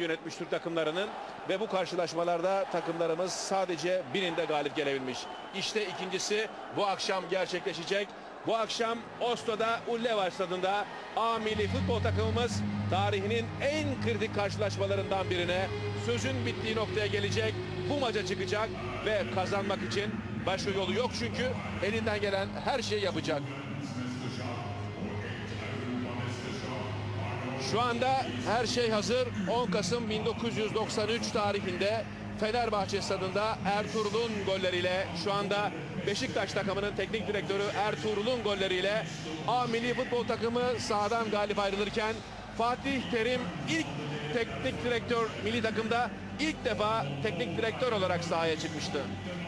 yönetmiş Türk takımlarının ve bu karşılaşmalarda takımlarımız sadece birinde galip gelebilmiş. İşte ikincisi bu akşam gerçekleşecek. Bu akşam Oslo'da Ulleva stadında A milli futbol takımımız tarihinin en kritik karşılaşmalarından birine sözün bittiği noktaya gelecek. Bu maça çıkacak ve kazanmak için başka yolu yok çünkü elinden gelen her şeyi yapacak. Şu anda her şey hazır. 10 Kasım 1993 tarihinde Fenerbahçe stadında Ertuğrul'un golleriyle şu anda Beşiktaş takımının teknik direktörü Ertuğrul'un golleriyle A milli futbol takımı sahadan galip ayrılırken Fatih Terim ilk teknik direktör milli takımda ilk defa teknik direktör olarak sahaya çıkmıştı.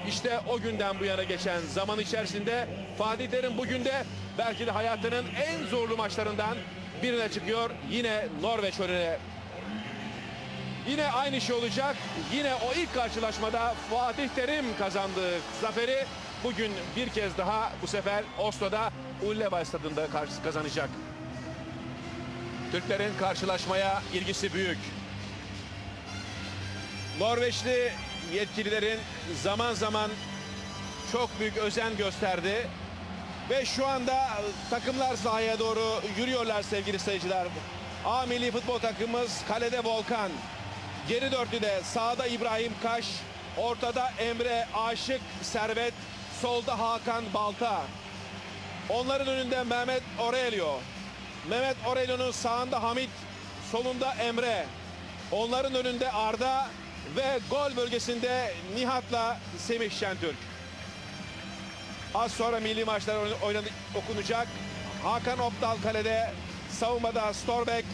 İşte o günden bu yana geçen zaman içerisinde Fatih Terim bugün de belki de hayatının en zorlu maçlarından birine çıkıyor. Yine Norveç önüne. Yine aynı şey olacak. Yine o ilk karşılaşmada Fatih Terim kazandığı zaferi bugün bir kez daha bu sefer Oslo'da Ulleva stadında karşı kazanacak. Türklerin karşılaşmaya ilgisi büyük. Norveçli yetkililerin zaman zaman çok büyük özen gösterdi. Ve şu anda takımlar sahaya doğru yürüyorlar sevgili seyirciler. A milli futbol takımımız kalede Volkan. Geri dörtlüde sağda İbrahim Kaş. Ortada Emre Aşık Servet. Solda Hakan Balta. Onların önünde Mehmet Aurelio. Mehmet Aurelio'nun sağında Hamit. Solunda Emre. Onların önünde Arda. Ve gol bölgesinde Nihat'la Semih Şentürk. Az sonra milli maçlar oynadı, okunacak. Hakan Optal kalede, savunmada Storbeck,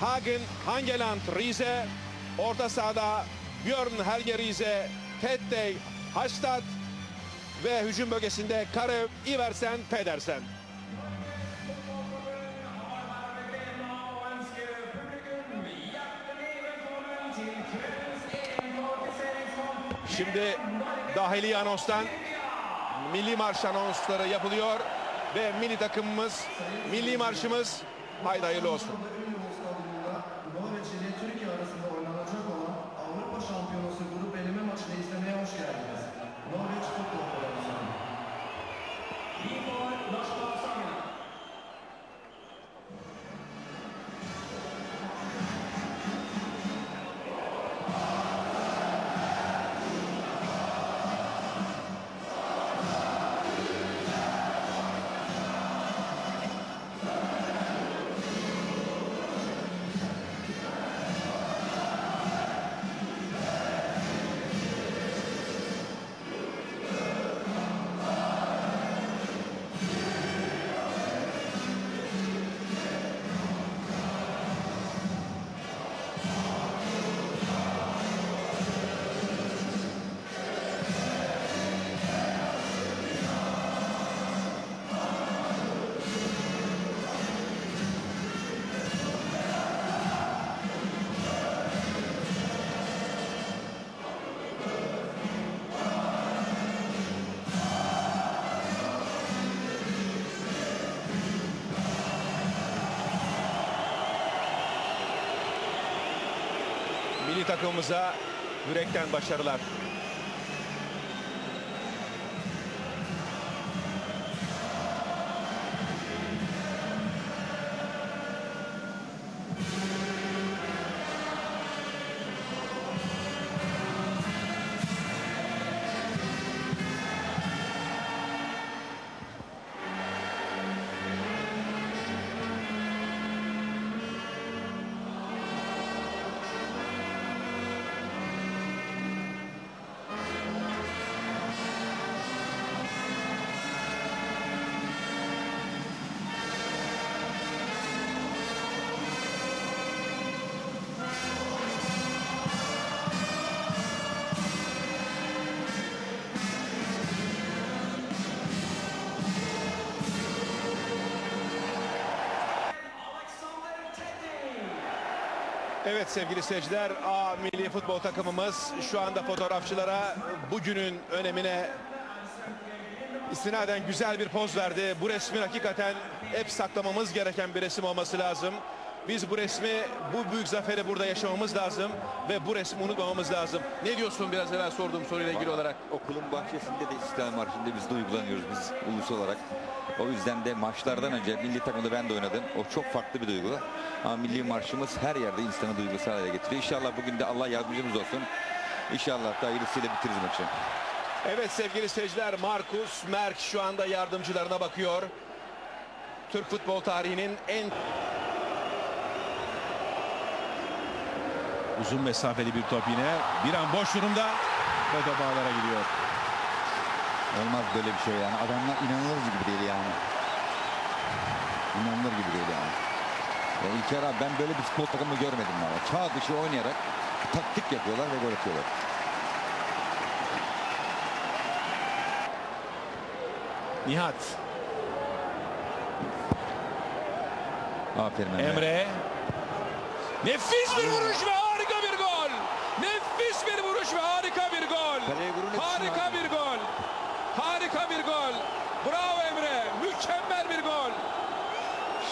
Hagen, Hangeland, Rize, orta sahada Björn Helge Rize, Tettey, Hastad ve hücum bölgesinde Karev, Iversen, Pedersen. Şimdi dahili anonstan milli marş anonsları yapılıyor ve milli takımımız, milli marşımız haydi hayırlı olsun. Norveç ile Türkiye Milli takımımıza yürekten başarılar. Evet sevgili seyirciler A milli futbol takımımız şu anda fotoğrafçılara bugünün önemine istinaden güzel bir poz verdi. Bu resmin hakikaten hep saklamamız gereken bir resim olması lazım. Biz bu resmi, bu büyük zaferi burada yaşamamız lazım ve bu resmi unutmamamız lazım. Ne diyorsun biraz evvel sorduğum soruyla ilgili olarak? Okulun bahçesinde de İstiklal Marşı'nda biz de uygulanıyoruz biz ulus olarak. O yüzden de maçlardan önce milli takımda ben de oynadım. O çok farklı bir duygu. Ama milli marşımız her yerde insanı duygusal hale getiriyor. İnşallah bugün de Allah yardımcımız olsun. İnşallah da hayırlısıyla bitiririz maçı. Evet sevgili seyirciler Markus Merk şu anda yardımcılarına bakıyor. Türk futbol tarihinin en uzun mesafeli bir top yine. Bir an boş durumda ve top ağlara gidiyor. Olmaz böyle bir şey yani. Adamlar inanılır gibi değil yani. İnanılır gibi değil yani. Ya İlker abi ben böyle bir futbol takımı görmedim ama. Çağ dışı oynayarak taktik yapıyorlar ve gol atıyorlar. Nihat, Aferin Emre. Emre. Nefis bir vuruş ve. Nefis bir vuruş ve harika bir gol. Harika bir gol. Harika bir gol. Bravo Emre. Mükemmel bir gol.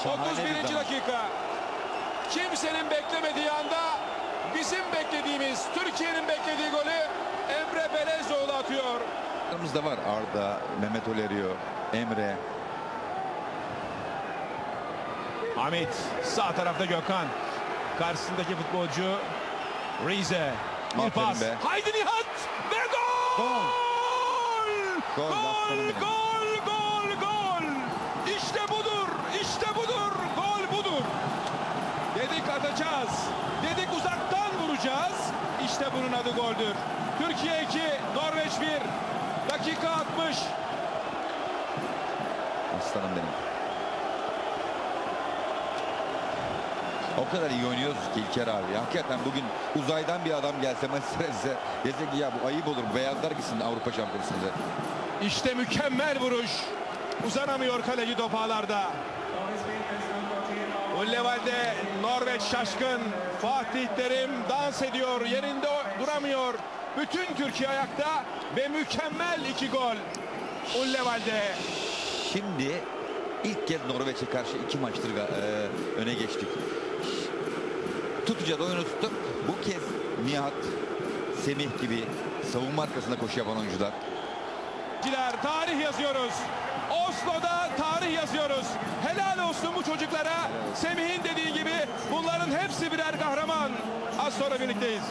Şahane bir 31. zaman. dakika. Kimsenin beklemediği anda bizim beklediğimiz, Türkiye'nin beklediği golü Emre Belezoğlu atıyor. Aramızda var Arda, Mehmet Olerio, Emre. Hamit sağ tarafta Gökhan. Karşısındaki futbolcu Rize. Bir pas. be. Haydi Nihat ve gol! Gol, aslanım benim. gol, gol, gol. İşte budur, işte budur, gol budur. Dedik atacağız, dedik uzaktan vuracağız. İşte bunun adı goldür. Türkiye 2, Norveç 1. Dakika 60. Aslanım benim. O kadar iyi oynuyoruz ki İlker abi. Hakikaten bugün uzaydan bir adam gelse mesela size dese ki ya bu ayıp olur. Beyazlar gitsin Avrupa Şampiyonası'nda. İşte mükemmel vuruş. Uzanamıyor kaleci top ağlarda. Ullevalde Norveç şaşkın. Fatih Terim dans ediyor. Yerinde duramıyor. Bütün Türkiye ayakta ve mükemmel iki gol. Ullevalde. Şimdi ilk kez Norveç'e karşı iki maçtır e, öne geçtik. Tutacağız oyunu tuttuk. Bu kez Nihat, Semih gibi savunma arkasında koşu yapan oyuncular. Tarih yazıyoruz. Oslo'da tarih yazıyoruz. Helal olsun bu çocuklara. Semih'in dediği gibi bunların hepsi birer kahraman. Az sonra birlikteyiz.